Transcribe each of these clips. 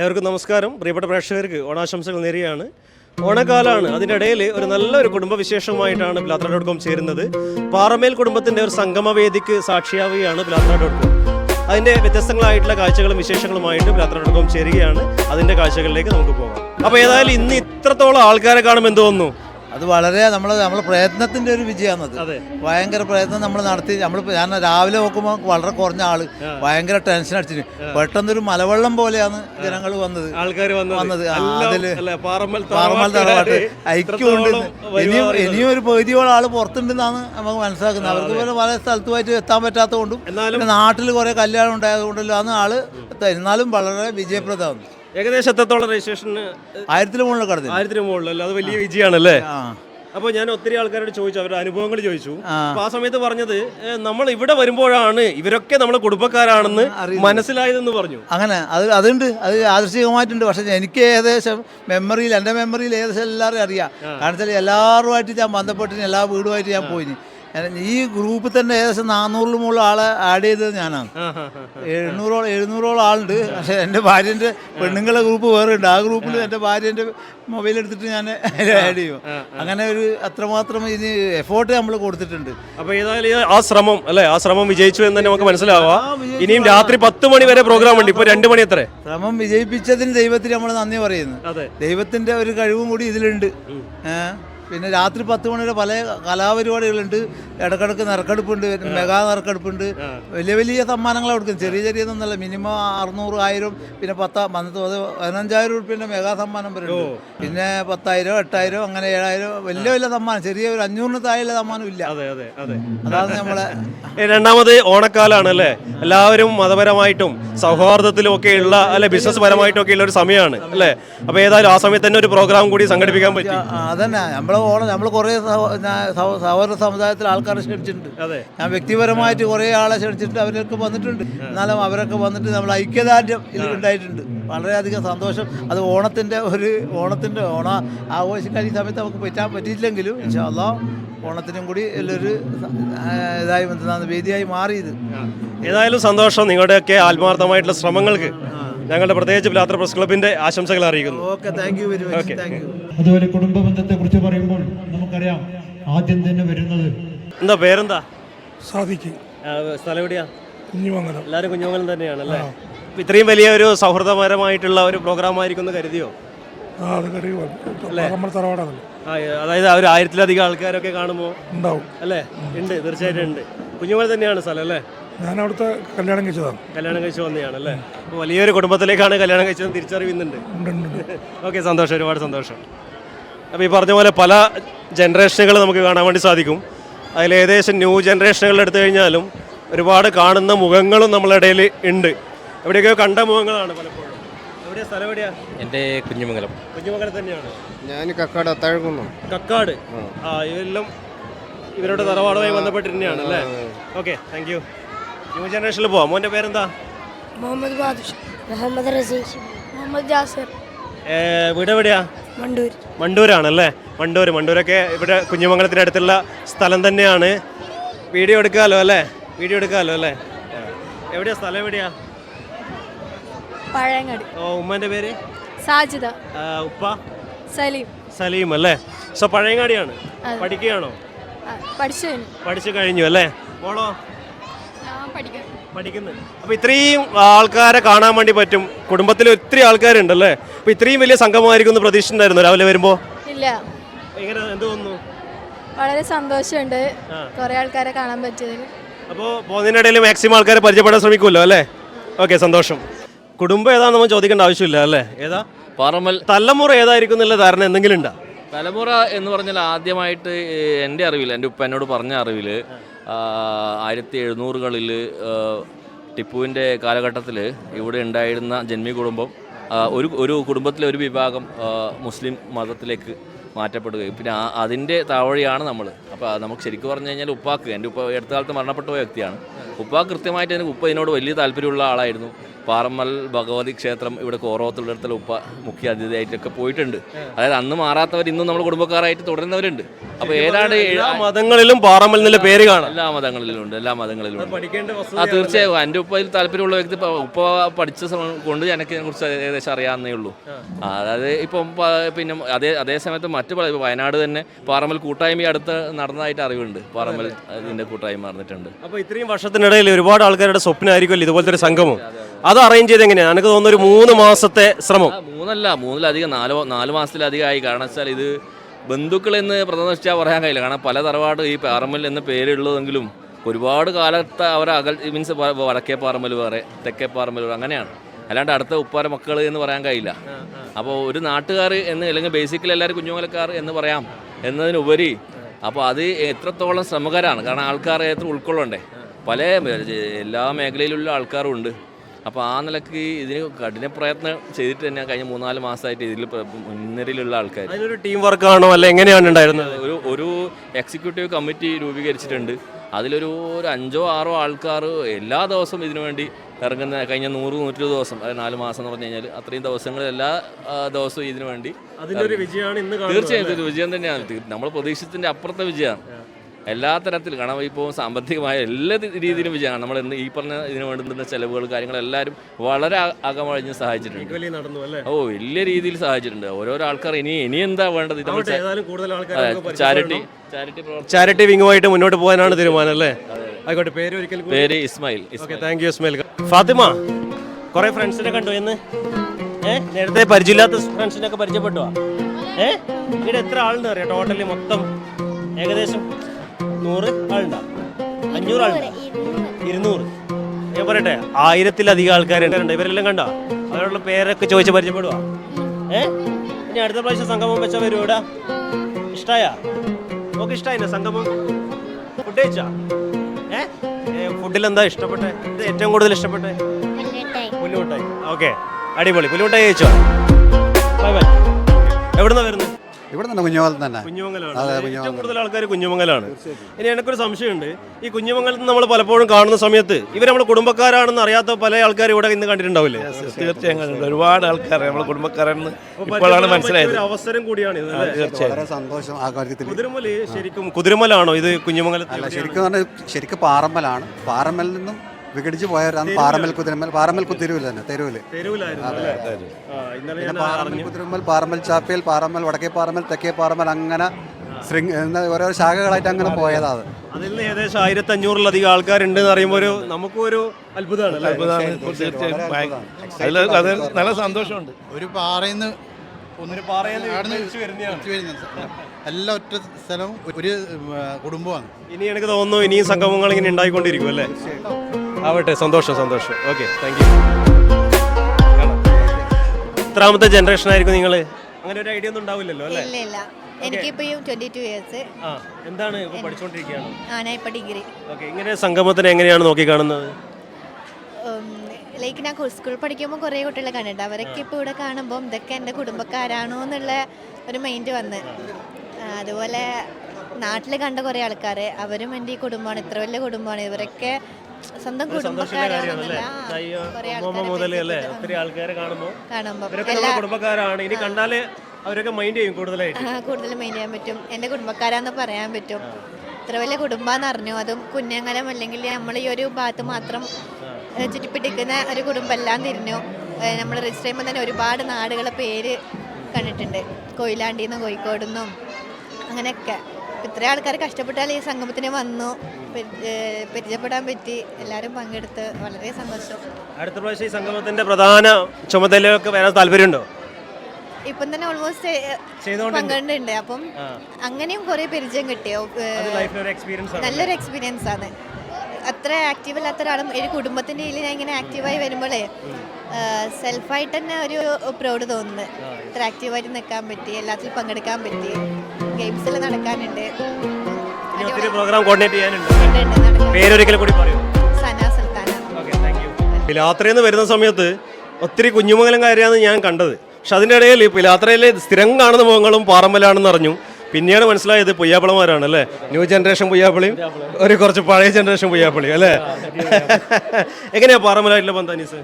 ഏവർക്കും നമസ്കാരം. പ്രിയപ്പെട്ട പ്രേക്ഷകർക്ക് ഓണാശംസകൾ നേരെയാണ് ഓണക്കാലാണ് അതിന്റെ ഇടയിൽ ഒരു നല്ലൊരു കുടുംബവിശേഷമായിട്ടാണ് ബ്ലാത്ര ഡോട്ട് കോം ചേരുന്നത്. പാറമേൽ കുടുംബത്തിന്റെ ഒരു സംഗമവേദിക്ക് സാക്ഷിയാവുകയാണ് ബ്ലാത്ര ഡോട്ട് കോം. അതിന്റെ വ്യത്യസ്തങ്ങളായിട്ടുള്ള കാഴ്ചകളും വിശേഷങ്ങളുമായിട്ട് ബ്ലാത്ര ഡോട്ട് കോം ചേരുകയാണ്. അതിന്റെ കാഴ്ചകളിലേക്ക് നമുക്ക് പോകാം. അപ്പോൾ ഏതായാലും ഇന്ന് ഇത്രത്തോളം ആൾക്കാരെ കാണുമെന്ന് തോന്നുന്നു. അത് വളരെ നമ്മൾ നമ്മളെ പ്രയത്നത്തിന്റെ ഒരു വിജയമാണ് അതെ. ഭയങ്കര പ്രയത്നം നമ്മൾ നടത്തി. നമ്മൾ ഞാൻ രാവിലെ നോക്കുമ്പോൾ വളരെ കുറഞ്ഞ ആൾ. ഭയങ്കര ടെൻഷൻ അടിച്ചിന്. പെട്ടെന്നൊരു മലവെള്ളം പോലെയാണ് ജനങ്ങൾ വന്നത്. ആൾക്കാർ വന്നത്. അതിൽ പാറമൽ തറവാട്ട് ഐക്യമുണ്ട്. ഇനിയും ഇനിയും ഒരു പകുതിയോളം ആൾ പുറത്തുണ്ടെന്നാണ് നമുക്ക് മനസ്സിലാക്കുന്നത്. അവർക്ക് പോലെ പല സ്ഥലത്തുമായിട്ട് എത്താൻ പറ്റാത്തതുകൊണ്ടും നാട്ടിൽ കുറെ കല്യാണം ഉണ്ടായതുകൊണ്ടല്ലോ അന്ന് ആൾ എന്നാലും വളരെ വിജയപ്രദമാണ്. ഏകദേശം എത്രത്തോളം രജിസ്ട്രേഷൻ ആയിരത്തിന് മുകളിൽ കടന്നു ആയിരത്തിന് മുകളിലല്ലേ? അത് വലിയ വിജയമാണല്ലേ? അപ്പൊ അപ്പോൾ ഞാൻ ഒത്തിരി ആൾക്കാരോട് ചോദിച്ചു അവരുടെ അനുഭവങ്ങൾ ചോദിച്ചു. ആ. അപ്പോൾ ആ സമയത്ത് പറഞ്ഞത് നമ്മൾ ഇവിടെ വരുമ്പോഴാണ് ഇവരൊക്കെ നമ്മളെ കുടുംബക്കാരാണെന്ന് മനസ്സിലായതെന്ന് പറഞ്ഞു. അങ്ങനെ അത് അതുണ്ട് അത് ആദർശികമായിട്ടുണ്ട്. പക്ഷെ എനിക്ക് ഏകദേശം മെമ്മറിയിൽ എന്റെ മെമ്മറിയിൽ ഏകദേശം എല്ലാവരും അറിയാം. കാരണം വെച്ചാൽ എല്ലാവരുമായിട്ട് ഞാൻ ബന്ധപ്പെട്ടിന് എല്ലാ വീടുമായിട്ട് ഞാൻ പോയിന്. ഈ ഗ്രൂപ്പിൽ തന്നെ ഏകദേശം നാനൂറിലും മുകളിൽ ആളെ ആഡ് ചെയ്തത് ഞാനാണ്. എഴുന്നൂറോളം എഴുന്നൂറോളം ആളുണ്ട്. പക്ഷെ എന്റെ ഭാര്യന്റെ പെണ്ണുങ്ങളെ ഗ്രൂപ്പ് വേറെ ഉണ്ട്. ആ ഗ്രൂപ്പിൽ എന്റെ ഭാര്യന്റെ മൊബൈൽ എടുത്തിട്ട് ഞാൻ ആഡ് ചെയ്യും. അങ്ങനെ ഒരു അത്രമാത്രം ഇനി എഫോർട്ട് നമ്മൾ കൊടുത്തിട്ടുണ്ട്. അപ്പോൾ ഏതായാലും ആ ശ്രമം അല്ലേ? ആ ശ്രമം വിജയിച്ചു എന്ന് തന്നെ നമുക്ക് മനസ്സിലാവാം ഇനിയും രാത്രി പത്ത് മണി വരെ പ്രോഗ്രാം ഉണ്ട്. ഇപ്പോൾ രണ്ട് മണി എത്ര? ശ്രമം വിജയിപ്പിച്ചതിന് ദൈവത്തിന് നമ്മൾ നന്ദി പറയുന്നു. ദൈവത്തിന്റെ ഒരു കഴിവും കൂടി ഇതിലുണ്ട്. ഏ? പിന്നെ രാത്രി പത്ത് മണി വരെ പല കലാപരിപാടികളുണ്ട്. ഇടക്കിടക്ക് നറുക്കെടുപ്പുണ്ട് മെഗാ നറുക്കെടുപ്പുണ്ട്. വലിയ വലിയ സമ്മാനങ്ങൾ കൊടുക്കും ചെറിയ ചെറിയ ഒന്നല്ല മിനിമം അറുന്നൂറ് ആയിരം പിന്നെ പത്ത് പത്ത് പത് പതിനഞ്ചായിരം ഉറുപ്പിന്റെ മെഗാ സമ്മാനം വരെ ഉണ്ട്. പിന്നെ പത്തായിരം എട്ടായിരം അങ്ങനെ ഏഴായിരം വലിയ വലിയ സമ്മാനം. ചെറിയ ഒരു അഞ്ഞൂറിന് താഴെയുള്ള സമ്മാനം ഇല്ല. അതെ അതെ അതെ. അതാണ് നമ്മളെ രണ്ടാമത് ഓണക്കാലാണ് അല്ലേ? എല്ലാവരും മതപരമായിട്ടും സൗഹാർദ്ദത്തിലും ഒക്കെ ഉള്ള അല്ലെ ബിസിനസ് പരമായിട്ടും ഒക്കെ ഉള്ള ഒരു സമയമാണ് അല്ലേ? അപ്പൊ ഏതായാലും ആ സമയത്ത് തന്നെ ഒരു പ്രോഗ്രാം കൂടി സംഘടിപ്പിക്കാൻ പറ്റും. അതന്നെ. നമ്മളെ ഓണം നമ്മൾ കുറേ സഹോദര സമുദായത്തിൽ ആൾക്കാരെ ക്ഷണിച്ചിട്ടുണ്ട്. ഞാൻ വ്യക്തിപരമായിട്ട് കുറേ ആളെ ക്ഷണിച്ചിട്ട് അവരൊക്കെ വന്നിട്ടുണ്ട്. എന്നാലും അവരൊക്കെ വന്നിട്ട് നമ്മൾ ഐക്യദാർഢ്യം ഇതിൽ ഉണ്ടായിട്ടുണ്ട്. വളരെയധികം സന്തോഷം. അത് ഓണത്തിന്റെ ഒരു ഓണത്തിന്റെ ഓണ ആഘോഷിക്കാൻ ഈ സമയത്ത് നമുക്ക് പറ്റാൻ പറ്റിയില്ലെങ്കിലും ഇൻഷാല്ലോ ഓണത്തിനും കൂടി എല്ലാവരും ഇതായി വേദിയായി മാറിയത്. ഏതായാലും സന്തോഷം നിങ്ങളുടെയൊക്കെ ആത്മാർത്ഥമായിട്ടുള്ള ശ്രമങ്ങൾക്ക് ഞങ്ങളുടെ പ്രത്യേകിച്ച് യാത്ര പ്രസ് ക്ലബിന്റെ ആശംസകൾ അറിയിക്കുന്നു. Okay thank you very much thank you അതുപോലെ കുടുംബ ബന്ധത്തെ കുറിച്ച് പറയുമ്പോൾ നമുക്കറിയാം ആദ്യം തന്നെ വരുന്നത് എന്താ പേരെന്താ? സാധിക്കും സ്ഥലം എവിടെയാ? കുഞ്ഞുമംഗലം. എല്ലാവരും കുഞ്ഞുമംഗലം തന്നെയാണ് അല്ലേ അപ്പൊ ഇത്രയും വലിയ ഒരു സൗഹൃദപരമായിട്ടുള്ള ഒരു പ്രോഗ്രാം ആയിരിക്കും എന്ന് കരുതിയോ? അതായത് ഒരു ആയിരത്തിലധികം ആൾക്കാരൊക്കെ കാണുമ്പോൾ ഉണ്ടാവും. അല്ലേ? ഉണ്ട് തീർച്ചയായിട്ടും ഉണ്ട്. കുഞ്ഞുമംഗലം തന്നെയാണ് സ്ഥലം അല്ലേ? ഞാൻ അവിടുത്തെ കല്യാണം കഴിച്ചതാണ് കല്യാണം കഴിച്ചു വന്നതാണ് അല്ലേ വലിയൊരു കുടുംബത്തിലേക്കാണ് കല്യാണം കഴിച്ചത് തിരിച്ചറിയുന്നുണ്ട്. ഓക്കെ സന്തോഷം ഒരുപാട് സന്തോഷം. അപ്പോൾ ഈ പറഞ്ഞ പോലെ പല ജനറേഷനുകൾ നമുക്ക് കാണാൻ വേണ്ടി സാധിക്കും. അതിൽ ഏകദേശം ന്യൂ ജനറേഷനുകൾ എടുത്തു കഴിഞ്ഞാലും ഒരുപാട് കാണുന്ന മുഖങ്ങളും നമ്മളുടെ ഇടയിൽ ഉണ്ട്. എവിടെയൊക്കെയോ കണ്ട മുഖങ്ങളാണ് പലപ്പോഴും. എവിടെയാ? സ്ഥലം എവിടെയാ? എന്റെ കുഞ്ഞുമംഗലം. കുഞ്ഞുമംഗലം തന്നെയാണ്. ഞാൻ കക്കാട് അത്താഴക്കുന്നു. കക്കാട്? ആ. ഇവരെല്ലാം ഇവരുടെ തറവാടുമായി ബന്ധപ്പെട്ട് തന്നെയാണ് അല്ലേ? ഓക്കെ താങ്ക് യു ന്യൂ ജനറേഷനിൽ പോവാം. മോന്റെ പേരെന്താ? മുഹമ്മദ് ബാദുഷ മുഹമ്മദ് റസീഷ് മുഹമ്മദ് ജാസിർ. വീട് എവിടെയാ മണ്ടൂർ മണ്ടൂരാണല്ലേ? മണ്ടൂർ മണ്ടൂരൊക്കെ ഇവിടെ കുഞ്ഞുമംഗലത്തിന്റെ അടുത്തുള്ള സ്ഥലം തന്നെയാണ്. വീഡിയോ എടുക്കാമല്ലോ അല്ലേ? വീഡിയോ എടുക്കാമല്ലോ അല്ലേ. എവിടെയാ സ്ഥലം എവിടെയാ? പഴയങ്ങാടി. ഓ ഉമ്മന്റെ പേര്? സാജിദ. ഉപ്പ? സലീം. സലീം അല്ലേ? സോ പഴയങ്ങാടിയാണ്. പഠിക്കുകയാണോ? പഠിച്ചു കഴിഞ്ഞു. പഠിച്ചു കഴിഞ്ഞു അല്ലേ? മോളോ? ഞാൻ പഠിക്കാം. പഠിക്കുന്നത്. അപ്പോൾ ഇത്രയും ആൾക്കാരെ കാണാൻ വേണ്ടി പറ്റും. കുടുംബത്തിൽ ഒത്തിരി ആൾക്കാരുണ്ടല്ലേ? അപ്പോൾ ഇത്രയും വലിയ സംഘമായിരിക്കും എന്ന് പ്രതീക്ഷിച്ചിട്ടുണ്ടായിരുന്നു രാവിലെ വരുമ്പോൾ ഇല്ല. എങ്ങനെ എന്ത് തോന്നുന്നു? വളരെ സന്തോഷമുണ്ട്. കുറേ ആൾക്കാരെ കാണാൻ പറ്റിയതിൽ. അപ്പോൾ പോകുന്നതിനിടയിൽ മാക്സിമം ആൾക്കാരെ പരിചയപ്പെടാൻ ശ്രമിക്കുമല്ലോ അല്ലേ? ഓക്കെ സന്തോഷം. കുടുംബം ഏതാണെന്ന് നമ്മൾ ചോദിക്കേണ്ട ആവശ്യമില്ല അല്ലേ? ഏതാ? പാറമൽ തലമുറ ഏതായിരിക്കും എന്നുള്ള ധാരണ എന്തെങ്കിലും ഉണ്ടോ? തലമുറ എന്ന് പറഞ്ഞാൽ ആദ്യമായിട്ട് എന്റെ അറിവിൽ എന്റെ ഉപ്പ എന്നോട് പറഞ്ഞ അറിവിൽ ആയിരത്തി എഴുന്നൂറുകളിൽ ടിപ്പുവിന്റെ കാലഘട്ടത്തിൽ ഇവിടെ ഉണ്ടായിരുന്ന ജന്മി കുടുംബം ഒരു ഒരു കുടുംബത്തിലെ ഒരു വിഭാഗം മുസ്ലിം മതത്തിലേക്ക് മാറ്റപ്പെടുകയും. പിന്നെ അതിന്റെ താവഴിയാണ് നമ്മൾ അപ്പോൾ നമുക്ക് ശരിക്കും പറഞ്ഞു കഴിഞ്ഞാൽ ഉപ്പാക്ക്. എന്റെ ഉപ്പ അടുത്ത കാലത്ത് മരണപ്പെട്ട വ്യക്തിയാണ്. ഉപ്പ കൃത്യമായിട്ട് എനിക്ക് ഉപ്പ ഇതിനോട് വലിയ താല്പര്യമുള്ള ആളായിരുന്നു. പാറമ്മൽ ഭഗവതി ക്ഷേത്രം ഇവിടെ കോറോത്തുള്ളിടത്തിൽ ഉപ്പ മുഖ്യ അതിഥിയായിട്ടൊക്കെ പോയിട്ടുണ്ട്. അതായത് അന്ന് മാറാത്തവർ ഇന്നും നമ്മുടെ കുടുംബക്കാരായിട്ട് തുടരുന്നവരുണ്ട്. അപ്പോൾ ഏതാണ്ട് എല്ലാ മതങ്ങളിലും പാറമ്മൽ എന്നുള്ള പേര് കാണാം. എല്ലാ മതങ്ങളിലും ഉണ്ട് എല്ലാ മതങ്ങളിലും ഉണ്ട് പഠിക്കേണ്ട ആ തീർച്ചയായും. എന്റെ ഉപ്പയിൽ താല്പര്യമുള്ള വ്യക്തി ഉപ്പ പഠിച്ച സമയം കൊണ്ട് എനിക്ക് ഇതിനെക്കുറിച്ച് ഏകദേശം അറിയാവുന്നേ ഉള്ളൂ. അതായത് ഇപ്പം പിന്നെ അതേ അതേ സമയത്ത് മറ്റു പല വയനാട് തന്നെ പാറമ്മൽ കൂട്ടായ്മ അടുത്ത് നടന്നതായിട്ട് അറിവുണ്ട്. പാറമ്മൽ ഇതിന്റെ കൂട്ടായ്മ നടന്നിട്ടുണ്ട്. അപ്പൊ ഇത്രയും വർഷത്തിനിടയിൽ ഒരുപാട് ആൾക്കാരുടെ സ്വപ്നമായിരിക്കുമല്ലോ ഇതുപോലത്തെ ഒരു സംഗമം. അത് അറേഞ്ച് ചെയ്ത് എങ്ങനെയാണ് എനിക്ക് തോന്നുന്നു ഒരു മൂന്ന് മാസത്തെ ശ്രമം. മൂന്നല്ല മൂന്നിലധികം നാല് നാല് മാസത്തിലധികമായി. കാരണം വെച്ചാൽ ഇത് ബന്ധുക്കൾ എന്ന് പ്രഥമദൃഷ്ട്യാ പറയാൻ കഴിയില്ല. കാരണം പല തറവാട് ഈ പാറമ്മൽ എന്ന പേരുള്ളതെങ്കിലും ഒരുപാട് കാലത്തെ അവർ അകൽ മീൻസ് വടക്കേ പാറമ്മൽ വേറെ തെക്കേ പാറമ്മൽ വേറെ അങ്ങനെയാണ്. അല്ലാണ്ട് അടുത്ത ഉപ്പാര മക്കൾ എന്ന് പറയാൻ കഴിയില്ല. അപ്പോൾ ഒരു നാട്ടുകാർ എന്ന് അല്ലെങ്കിൽ ബേസിക്കലി എല്ലാവരും കുഞ്ഞുമലക്കാർ എന്ന് പറയാം. എന്നതിനുപരി അപ്പോൾ അത് എത്രത്തോളം ശ്രമകരമാണ് കാരണം ആൾക്കാരെ എത്ര ഉൾക്കൊള്ളണ്ടേ? പല എല്ലാ മേഖലയിലുള്ള ആൾക്കാരും ഉണ്ട് അപ്പോൾ ആ നിലയ്ക്ക് ഇതിന് കഠിന പ്രയത്നം ചെയ്തിട്ട് തന്നെ കഴിഞ്ഞ മൂന്നാൽ മാസമായിട്ട് ഇതിൽ മുൻനിരയിലുള്ള ആൾക്കാർ അതിലൊരു ടീം വർക്കാണോ അല്ല എങ്ങനെയാണ് ഉണ്ടായിരുന്നത്? ഒരു ഒരു എക്സിക്യൂട്ടീവ് കമ്മിറ്റി രൂപീകരിച്ചിട്ടുണ്ട്. അതിലൊരു ഒരു അഞ്ചോ ആറോ ആൾക്കാർ എല്ലാ ദിവസവും ഇതിനു വേണ്ടി ഇറങ്ങുന്ന കഴിഞ്ഞ നൂറ് നൂറ്റി ദിവസം അതായത് നാല് മാസം എന്ന് പറഞ്ഞു കഴിഞ്ഞാൽ അത്രയും ദിവസങ്ങൾ എല്ലാ ദിവസവും ഇതിനു വേണ്ടി അതിന്റെ ഒരു വിജയമാണ് ഇന്ന് കാണുന്നത് തീർച്ചയായും വിജയം തന്നെയാണ്. നമ്മൾ പ്രതീക്ഷിച്ചതിന്റെ അപ്പുറത്തെ വിജയമാണ്. എല്ലാ തരത്തിൽ കാരണം ഇപ്പോൾ സാമ്പത്തികമായ എല്ലാ രീതിയിലും വിജയമാണ്. നമ്മൾ ഇന്ന് ഈ പറഞ്ഞ ഇതിന് വേണ്ടുന്ന ചെലവുകൾ കാര്യങ്ങളെല്ലാവരും വളരെ അകമഴിഞ്ഞ് സഹായിച്ചിട്ടുണ്ട്. വലിയ നടന്നു അല്ലേ? ഓ വലിയ രീതിയിൽ സഹായിച്ചിട്ടുണ്ട്. ഓരോരോ ആൾക്കാർ ഇനി ഇനി എന്താ വേണ്ടത്? ചാരിറ്റി ചാരിറ്റി വിങ്ങുമായിട്ട് മുന്നോട്ട് പോകാനാണ് തീരുമാനം അല്ലേ? ആയിക്കോട്ടെ പേര് ഒരിക്കൽ പേര് ഇസ്മായിൽ താങ്ക് യു ഇസ്മായിൽ. ഫാത്തിമ കുറെ ഫ്രണ്ട്സിനെ കണ്ടു എന്ന് ഏഹ് നേരത്തെ പരിചയമില്ലാത്ത ഫ്രണ്ട്സിനെ ഒക്കെ ഏഹ് ഏ ഇവിടെ എത്ര ആളുണ്ട് അറിയാം? ടോട്ടലി മൊത്തം. ഏകദേശം നൂറ് ആളുണ്ടോ അഞ്ഞൂറ് ആളുണ്ടോ ഇരുന്നൂറ് ഞാൻ പറയട്ടെ ആയിരത്തിലധികം ആൾക്കാരുണ്ട്. ഇവരെല്ലാം കണ്ട? അവരുടെ പേരൊക്കെ ചോദിച്ച് പരിചയപ്പെടുക ഏ? ഇനി അടുത്ത പ്രാവശ്യം സംഗമം വെച്ചാൽ വരും ഇവിടെ? ഇഷ്ടായ? നമുക്ക് ഇഷ്ടായില്ലേ സംഗമം? ഫുഡ് കഴിച്ചാ? ഏ? ഫുഡിൽ എന്താ ഇഷ്ടപ്പെട്ടെ? ഇത് ഏറ്റവും കൂടുതൽ ഇഷ്ടപ്പെട്ടെ? പുല്ലുമുട്ടായി. ഓക്കെ അടിപൊളി. പുല്ലുമുട്ടായി കഴിച്ചോ? Bye bye. എവിടുന്നാ വരുന്നത് ഇവിടെ തന്നെ കുഞ്ഞുമംഗലം തന്നെ. കുഞ്ഞുമംഗലാണ് അതെ, ഏറ്റവും കൂടുതൽ ആൾക്കാർ കുഞ്ഞുമംഗലാണ്. ഇനി എനിക്കൊരു സംശയമുണ്ട്. ഈ കുഞ്ഞുമംഗലത്ത് നമ്മൾ പലപ്പോഴും കാണുന്ന സമയത്ത് ഇവർ നമ്മൾ കുടുംബക്കാരാണെന്ന് അറിയാത്ത പല ആൾക്കാർ ഇവിടെ ഇന്ന് കണ്ടിട്ടുണ്ടാവില്ലേ? തീർച്ചയായും കണ്ടിട്ടുണ്ട്. ഒരുപാട് ആൾക്കാർ നമ്മൾ കുടുംബക്കാരെന്ന് അപ്പൊ ഇപ്പോഴാണ് മനസ്സിലായത്. ഒരു അവസരം കൂടിയാണ് അല്ലേ? തീർച്ചയായും. വളരെ സന്തോഷം ആ കാര്യത്തിൽ കുതിരമല ശരിക്കും കുതിരമലാണോ ഇത് കുഞ്ഞുമംഗലത്ത് അല്ല ശരിക്കും പറഞ്ഞാൽ ശരിക്കും പാറമ്മലാണ്. പാറമ്മലിൽ നിന്നും വിഘടിച്ച് പോയവരാണ് പാറമ്മൽ കുതിരമ്മൽ പാറമ്മൽ കുത്തിരുവിൽ തന്നെ തെരുവിൽ തെരുവിലായിരുന്നു അല്ലേ? ആ, ഇന്നലെ പിന്നെ ഞാൻ പാറമ്മൽ കുതിരമ്മൽ പാറമ്മൽ ചാപ്പയിൽ പാറമ്മൽ വടക്കേ പാറമ്മൽ തെക്കേ പാറമ്മൽ അങ്ങനെ ഓരോ ശാഖകളായിട്ട് അങ്ങനെ പോയതാ അത്. അതിൽ നിന്ന് ഏകദേശം ആയിരത്തി അഞ്ഞൂറിലധികം ആൾക്കാരുണ്ട് എന്ന് പറയുമ്പോൾ ഒരു നമുക്കും ഒരു അത്ഭുതമാണ് അതിൽ അത് നല്ല സന്തോഷമുണ്ട്. ഒരു പാറയിൽ നിന്ന് ഒരു പാറയിൽ. എല്ലാ ഒറ്റ സ്ഥലവും ഒരു കുടുംബമാണ് ഇനി എനിക്ക് തോന്നുന്നു ഇനിയും സംഗമങ്ങൾ ഇങ്ങനെ ഉണ്ടായിക്കൊണ്ടിരിക്കും അല്ലേ? ആവട്ടെ സന്തോഷം സന്തോഷം. ഓക്കെ താങ്ക് യു എത്രാമത്തെ ജനറേഷൻ ആയിരിക്കും നിങ്ങൾ അങ്ങനെ ഒരു ഐഡിയ ഒന്നും ഉണ്ടാവില്ലല്ലോ അല്ലേ? ഇല്ല ഇല്ല. എനിക്കിപ്പോ ട്വന്റി ടു ഇയേഴ്സ് ആ എന്താണ് ഇപ്പൊ പഠിച്ചുകൊണ്ടിരിക്കുകയാണ് ആ ഞാൻ ഇപ്പൊ ഡിഗ്രി ഓക്കെ ഇങ്ങനെ സംഗമത്തിന് എങ്ങനെയാണ് നോക്കി കാണുന്നത് ലൈക്ക് ഞാൻ സ്കൂൾ പഠിക്കുമ്പോൾ കുറേ കുട്ടികളെ കണ്ടിട്ട് അവരൊക്കെ ഇപ്പോൾ ഇവിടെ കാണുമ്പോൾ ഇതൊക്കെ എന്റെ കുടുംബക്കാരാണോ എന്നുള്ള ഒരു മൈൻഡ് വന്ന്. അതുപോലെ നാട്ടിൽ കണ്ട കുറേ ആൾക്കാർ അവരും എന്റെ ഈ കുടുംബമാണ് ഇത്ര വലിയ കുടുംബമാണ്. ഇവരൊക്കെ സ്വന്തം അമ്മമ്മ മുതൽ അല്ലേ ഒത്തിരി ആൾക്കാരെ കാണുമ്പോൾ കാണുമ്പോൾ കുടുംബക്കാരാണ്. ഇനി കണ്ടാലേ അവരൊക്കെ മൈൻഡ് ചെയ്യും കൂടുതലായിട്ട്. കൂടുതൽ മൈൻഡ് ചെയ്യാൻ പറ്റും. എന്റെ കുടുംബക്കാരാന്ന് പറയാൻ പറ്റും. ഇത്ര വലിയ കുടുംബാന്ന് അറിഞ്ഞു. അതും കുഞ്ഞങ്ങലം അല്ലെങ്കിൽ നമ്മൾ ഈ ഒരു ഭാഗത്ത് മാത്രം ചുറ്റിപ്പിടിക്കുന്ന ഒരു കുടുംബമെല്ലാം തിരിഞ്ഞു. നമ്മൾ രജിസ്റ്റർ ചെയ്യുമ്പോൾ തന്നെ ഒരുപാട് നാടുകളെ പേര് കണ്ടിട്ടുണ്ട്. കൊയിലാണ്ടിന്നും കോഴിക്കോടുന്നും കോഴിക്കോട് അങ്ങനെയൊക്കെ. ഇത്ര ആൾക്കാർ കഷ്ടപ്പെട്ടാൽ ഈ സംഗമത്തിന് വന്നു. പരി- പരിചയപ്പെടാൻ പറ്റി. എല്ലാവരും പങ്കെടുത്ത് വളരെ സന്തോഷം. അടുത്ത പ്രാവശ്യം ഈ സംഗമത്തിന്റെ പ്രധാന ചുമതലയൊക്കെ വരാൻ താല്പര്യമുണ്ടോ? ഇപ്പം തന്നെ ഓൾമോസ്റ്റ് പങ്കെടുണ്ട് അപ്പം അങ്ങനെയും കുറെ പരിചയം കിട്ടിയോ നല്ലൊരു എക്സ്പീരിയൻസ് ആണ്. അത്ര ആക്റ്റീവ് അല്ലാത്ത ഒരാളും ഒരു കുടുംബത്തിന്റെ കീഴിൽ ഞാൻ ഇങ്ങനെ ആക്റ്റീവായി വരുമ്പോഴേ സെൽഫായിട്ട് തന്നെ ഒരു പ്രൗഡ് തോന്നുന്നത് ഇത്ര ആക്റ്റീവായിട്ട് നിൽക്കാൻ പറ്റി എല്ലാത്തിലും പങ്കെടുക്കാൻ പറ്റി. നടക്കാനുണ്ട്. ഒത്തിരി പ്രോഗ്രാം കോർഡിനേറ്റ് ചെയ്യാനുണ്ട്. പേരൊരിക്കൽ കൂടി പറയൂ. സന സുൽത്താന യാത്രയിൽ നിന്ന് വരുന്ന സമയത്ത് ഒത്തിരി കുഞ്ഞുമംഗലം കാര്യമാണ് ഞാൻ കണ്ടത്. പക്ഷെ അതിന്റെ ഇടയിൽ പിലാത്രയിലെ സ്ഥിരം കാണുന്ന മുഖങ്ങളും പാറമ്പലാണെന്ന് അറിഞ്ഞു. പിന്നെയാണ് മനസ്സിലായത് പുയ്യാപ്പിളമാരാണ് അല്ലേ? ന്യൂ ജനറേഷൻ പുയ്യാപ്പിളിയും ഒരു കുറച്ച് പഴയ ജനറേഷൻ പുയ്യാപ്പിളിയും അല്ലേ? എങ്ങനെയാ പാറമ്മലായിട്ടുള്ള ബന്ധാനീസ്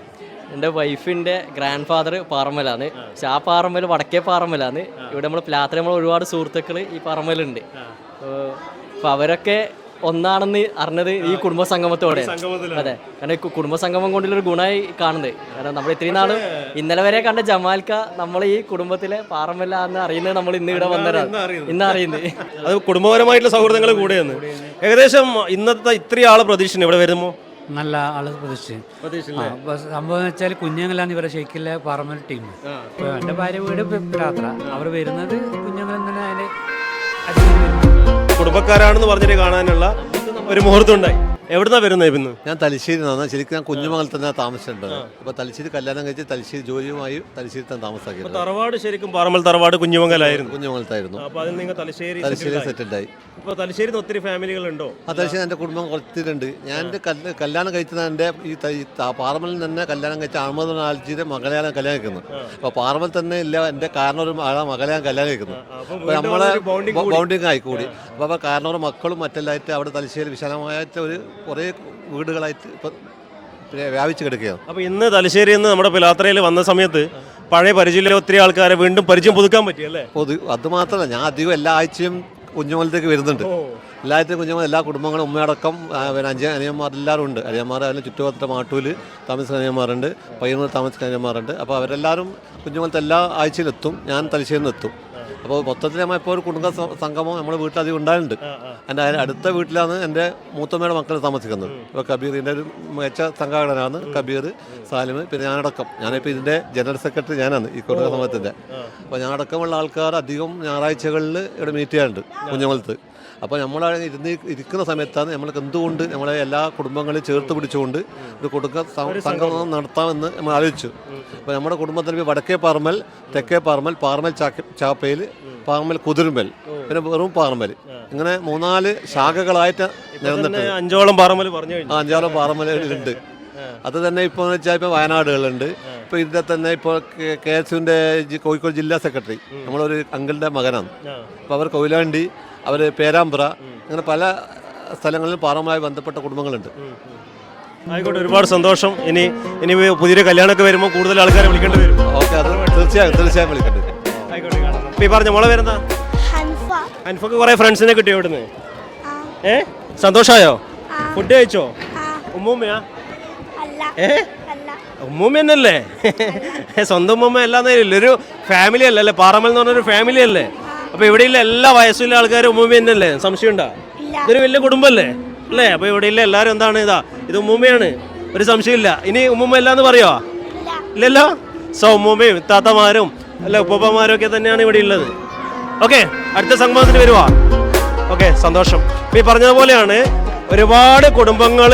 എന്റെ വൈഫിന്റെ ഗ്രാൻഡ് ഫാദർ പാറമ്മലാണ് പക്ഷെ ആ പാറമ്മൽ വടക്കേ പാറമ്മലാണ് ഇവിടെ നമ്മൾ പ്ലാത്തിൽ നമ്മൾ ഒരുപാട് സുഹൃത്തുക്കൾ ഈ പാറമ്മലുണ്ട്. അപ്പോൾ അവരൊക്കെ ഒന്നാണെന്ന് അറിഞ്ഞത് ഈ കുടുംബ സംഗമത്തോടെ അതെ. കാരണം കുടുംബ സംഗമം കൊണ്ടുള്ളൊരു ഗുണമായി കാണുന്നത്. കാരണം നമ്മൾ ഇത്രയും നാളും ഇന്നലെ വരെ കണ്ട ജമാൽക്ക നമ്മൾ ഈ കുടുംബത്തിലെ പാറമല്ല എന്ന് അറിയുന്നത് നമ്മൾ ഇന്ന് ഇവിടെ വന്നതാണ്. ഇന്ന് അറിയുന്നത്. അത് കുടുംബപരമായിട്ടുള്ള സൗഹൃദങ്ങൾ കൂടെയാണ്. ഏകദേശം ഇന്നത്തെ ഇത്രയും ആളെ പ്രതീക്ഷ ഇവിടെ വരുമോ? നല്ല ആൾ പ്രതീക്ഷിച്ചു. സംഭവം എന്ന് വെച്ചാൽ കുഞ്ഞുങ്ങളാണ് ഇവരെ ഷെയ്ക്കിലെ പാറമ്മൽ ടീം. അപ്പോൾ എന്റെ ഭാര്യ വീട് പിലാത്ര അവർ വരുന്നത് കുഞ്ഞുങ്ങൾ തന്നെ അതിന് കുടുംബക്കാരാണെന്ന് പറഞ്ഞിട്ട് കാണാനുള്ള ഒരു മുഹൂർത്തം ഉണ്ടായി. എവിടുന്നാ വരുന്നത് ഇന്ന് ഞാൻ തലശ്ശേരി നിന്നാണ്. ശരിക്കും ഞാൻ കുഞ്ഞുമംഗലത്ത് തന്നെ താമസിച്ചിട്ടുണ്ട്. അപ്പോൾ തലശ്ശേരി കല്യാണം കഴിച്ച് തലശ്ശേരി ജോലിയുമായി തലശ്ശേരി തന്നെ താമസാക്കി തറവാട് ശരിക്കും പാറമ്മൽ തറവാട് കുഞ്ഞുമംഗലായിരുന്നു. കുഞ്ഞുമംഗലത്തായിരുന്നു. അപ്പൊ അതിൽ നിങ്ങൾ തലശ്ശേരി തലശ്ശേരി. സെറ്റിൽഡായി ഇപ്പൊ തലശ്ശേരി ഒത്തിരി ഫാമിലികളുണ്ടോ ആ തലശ്ശേരി എന്റെ കുടുംബം കുറച്ചിട്ടുണ്ട്. ഞാൻ എന്റെ കല്യാണം കഴിച്ചത് എന്റെ ഈ പാറമലിൽ തന്നെ കല്യാണം കഴിച്ച അഹമ്മദ് ആൽജിയുടെ മകളെയാണ് കല്യാണം കഴിക്കുന്നത്. അപ്പൊ പാറമൽ തന്നെ ഇല്ല എന്റെ കാരണം ഒരു ആളെ മകളെ കല്യാണം കഴിക്കുന്നത്. അപ്പൊ നമ്മളെ. ബൗണ്ടിങ് ആയിക്കൂടി. അപ്പോൾ അപ്പോൾ കാരണം മക്കളും മറ്റെല്ലായിട്ട് അവിടെ തലശ്ശേരി വിശാലമായിട്ട് ഒരു കുറേ വീടുകളായിട്ട് ഇപ്പം പിന്നെ വ്യാപിച്ച് കിടക്കുകയാണ്. അപ്പോൾ ഇന്ന് തലശ്ശേരിയിൽ നിന്ന് നമ്മുടെ പിലാത്രയിൽ വന്ന സമയത്ത് പഴയ പരിചയമില്ല ഒത്തിരി ആൾക്കാരെ വീണ്ടും പരിചയം പുതുക്കാൻ പറ്റി അല്ലേ? പൊതു അത് മാത്രമല്ല ഞാൻ അധികം എല്ലാ ആഴ്ചയും കുഞ്ഞുമലത്തേക്ക് വരുന്നുണ്ട്. എല്ലാത്തിനും കുഞ്ഞുമല എല്ലാ കുടുംബങ്ങളും ഉമ്മയടക്കം ആ, പിന്നെ അഞ്ച് അനിയന്മാർ എല്ലാവരും ഉണ്ട്. അനിയന്മാർ അതിന് ചുറ്റുപത്ര മാട്ടൂൽ താമസിക്കുന്ന അനിയന്മാരുണ്ട് പയ്യന്നൂർ താമസിക്കുന്ന അനിയന്മാരുണ്ട്. അപ്പോൾ അവരെല്ലാവരും കുഞ്ഞുമലത്തെ എല്ലാ ആഴ്ചയിലെത്തും ഞാൻ തലശ്ശേരിന്ന് എത്തും. അപ്പോൾ മൊത്തത്തിൽ നമ്മൾ ഇപ്പോൾ ഒരു കുടുംബ സംഗമം നമ്മുടെ വീട്ടിൽ അധികം ഉണ്ടായിട്ടുണ്ട്. എന്റെ അടുത്ത വീട്ടിലാണ് എന്റെ മൂത്തമ്മയുടെ മക്കൾ താമസിക്കുന്നത്. ഇപ്പോൾ കബീറിന്റെ ഒരു മികച്ച സംഘാടകനാണ് കബീർ സാലിം പിന്നെ ഞാനടക്കം. ഞാനിപ്പോൾ ഇതിന്റെ ജനറൽ സെക്രട്ടറി ഞാനാണ് ഈ കുടുംബ സമൂഹത്തിന്റെ അപ്പോൾ ഞാനടക്കമുള്ള ആൾക്കാർ അധികം ഞായറാഴ്ചകളിൽ ഇവിടെ മീറ്റ് ചെയ്യാറുണ്ട് കുഞ്ഞുമലത്ത് അപ്പോൾ നമ്മൾ ഇരുന്ന് ഇരിക്കുന്ന സമയത്താണ് നമ്മൾക്ക് എന്തുകൊണ്ട് നമ്മളെ എല്ലാ കുടുംബങ്ങളെയും ചേർത്ത് പിടിച്ചുകൊണ്ട് ഒരു കുടുംബ സംഗമം നടത്താമെന്ന് നമ്മൾ ആലോചിച്ചു. അപ്പോൾ നമ്മുടെ കുടുംബത്തിൽ വടക്കേ പാർമൽ തെക്കേ പാർമൽ പാർമൽ ചാക്ക ചാപ്പയിൽ പാർമൽ കുതിരുമ്പൽ പിന്നെ വെറും പാർമൽ ഇങ്ങനെ മൂന്നാൽ ശാഖകളായിട്ട് നിരന്നിട്ട് അഞ്ചോളം പാറമ്മൽ പറഞ്ഞു അഞ്ചാറ് പാറമലകളുണ്ട് അത് തന്നെ ഇപ്പോൾ വെച്ചാൽ ഇപ്പോൾ വയനാടുകളുണ്ട്. ഇപ്പോൾ ഇതിന്റെ തന്നെ ഇപ്പോൾ കെ എസ് യുവിന്റെ കോഴിക്കോട് ജില്ലാ സെക്രട്ടറി. നമ്മളൊരു അങ്കിളിന്റെ മകനാണ്. അപ്പോൾ അവർ കൊയിലാണ്ടി അവർ പേരാമ്പ്ര അങ്ങനെ പല സ്ഥലങ്ങളിലും പാറമലുമായി ബന്ധപ്പെട്ട കുടുംബങ്ങളുണ്ട്. ആയിക്കോട്ടെ ഒരുപാട് സന്തോഷം. ഇനി ഇനി പുതിയൊരു കല്യാണമൊക്കെ വരുമ്പോൾ കൂടുതൽ ആൾക്കാരെ വിളിക്കേണ്ടി വരും. ഓക്കെ അത് തീർച്ചയായും തീർച്ചയായും വിളിക്കട്ടെ ഈ പറഞ്ഞ മോളെ പേരെന്താ? ഹൻഫ. അൻഫക്ക് കുറെ ഫ്രണ്ട്സിനെ കിട്ടിയോ ഇവിടുന്ന്? ഏ? സന്തോഷായോ? ഫുഡ് കഴിച്ചോ? ഉമ്മൂമ്മയാ? ഏ? ഉമ്മൂമ്മ തന്നെയല്ലേ? സ്വന്തം എല്ലാം അല്ലാന്നേ ഒരു ഫാമിലി അല്ലേ അല്ലേ? പാറമൽ എന്ന് പറഞ്ഞൊരു ഫാമിലി അല്ലേ? അപ്പൊ ഇവിടെയുള്ള എല്ലാ വയസ്സുള്ള ആൾക്കാരും ഉമ്മൂമ്മ തന്നെയല്ലേ? സംശയം ഉണ്ടോ? ഇതൊരു വലിയ കുടുംബല്ലേ? അല്ലേ? അപ്പൊ ഇവിടെയുള്ള എല്ലാവരും എന്താണ് ഇതാ? ഇത് ഉമ്മൂമ്മയാണ്. ഒരു സംശയമില്ല ഇനി ഉമ്മൂമ്മ അല്ലാന്ന് പറയോ? ഇല്ല. ഇല്ലല്ലോ? സോ ഉമ്മൂമ്മയും താത്തമാരും അല്ല ഉപ്പമാരൊക്കെ തന്നെയാണ് ഇവിടെ ഉള്ളത്. ഓക്കെ അടുത്ത സംഭവത്തിന് വരുവാ. ഓക്കെ സന്തോഷം. ഇപ്പൊ ഈ പറഞ്ഞതുപോലെയാണ് ഒരുപാട് കുടുംബങ്ങൾ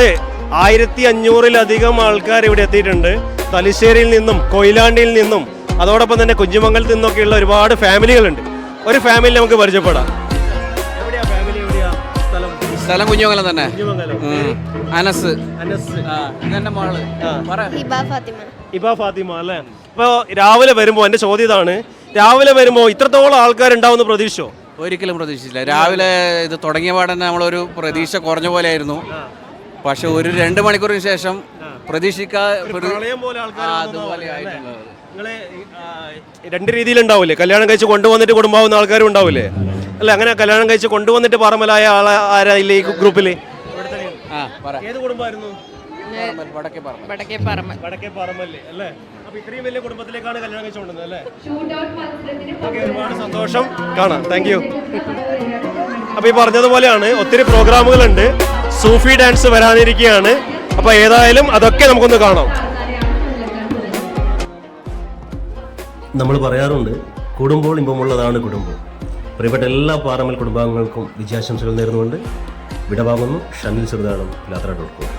ആയിരത്തി അഞ്ഞൂറിലധികം ആൾക്കാർ ഇവിടെ എത്തിയിട്ടുണ്ട്. തലശ്ശേരിയിൽ നിന്നും കൊയിലാണ്ടിയിൽ നിന്നും അതോടൊപ്പം തന്നെ കുഞ്ഞുമംഗലത്ത് നിന്നൊക്കെയുള്ള ഒരുപാട് ഫാമിലികളുണ്ട്. ഒരു ഫാമിലി നമുക്ക് പരിചയപ്പെടാം. എവിടെയാ ഫാമിലി എവിടെയാ സ്ഥലം? സ്ഥലം കുഞ്ഞുമംഗലം തന്നെ. കുഞ്ഞുമംഗലം. അനസ്. അനസ്. ഇതെന്റെ മോൾ. പറ. ഹിബ ഫാത്തിമ. ഇബ ഫാത്തിമ അല്ലേ? അപ്പോൾ രാവിലെ വരുമ്പോൾ എന്റെ ചോദ്യം ഇതാണ്. രാവിലെ വരുമ്പോൾ ഇത്രത്തോളം ആൾക്കാരുണ്ടാവുമെന്ന് പ്രതീക്ഷിച്ചോ? ഒരിക്കലും പ്രതീക്ഷിച്ചില്ല. രാവിലെ ഇത് തുടങ്ങിയ പാടന്നെ നമ്മളൊരു പ്രതീക്ഷ കുറഞ്ഞ പോലെ ആയിരുന്നു പക്ഷെ ഒരു രണ്ട് മണിക്കൂറിന് ശേഷം പ്രതീക്ഷിക്കാ അതുപോലെ ആയിട്ടുള്ളത്. രണ്ട് രീതിയിലുണ്ടാവില്ലേ? കല്യാണം കഴിച്ച് കൊണ്ടുവന്നിട്ട് കുടുംബാവുന്ന ആൾക്കാരും ഉണ്ടാവില്ലേ? അല്ല അങ്ങനെ കല്യാണം കഴിച്ച് കൊണ്ടുവന്നിട്ട് പറമ്പലായ ആളെ ആരാ ഇല്ലേ ഈ ഗ്രൂപ്പിൽ ഏത് കുടുംബമായിരുന്നു? വടക്കേ പറമ്പ് വടക്കേ പറമ്പ് വടക്കേ പറമ്പല്ലേ അല്ലേ? അപ്പൊ ഇത്രയും വലിയ കുടുംബത്തിലേക്കാണ് കല്യാണം കഴിച്ചു കൊണ്ടുവന്നത് അല്ലേ ഓക്കേ, ഒരുപാട് സന്തോഷം. കാണാം. താങ്ക് യു അപ്പൊ ഈ പറഞ്ഞതുപോലെയാണ് ഒത്തിരി പ്രോഗ്രാമുകളുണ്ട്. സൂഫി ഡാൻസ് വരാനിരിക്കുകയാണ്. അപ്പൊ ഏതായാലും അതൊക്കെ നമുക്കൊന്ന് കാണാം. നമ്മൾ പറയാറുണ്ട് കുടുംബോൾ ഇമ്പമുള്ളതാണ് കുടുംബം പ്രിയപ്പെട്ട എല്ലാ പാറമൽ കുടുംബാംഗങ്ങൾക്കും വിജയാശംസകൾ നേർന്നുകൊണ്ട് വിടവാങ്ങുന്നു. ഷമിൽ ചെറുതാണ് യാത്ര ഡോട്ട് കോം.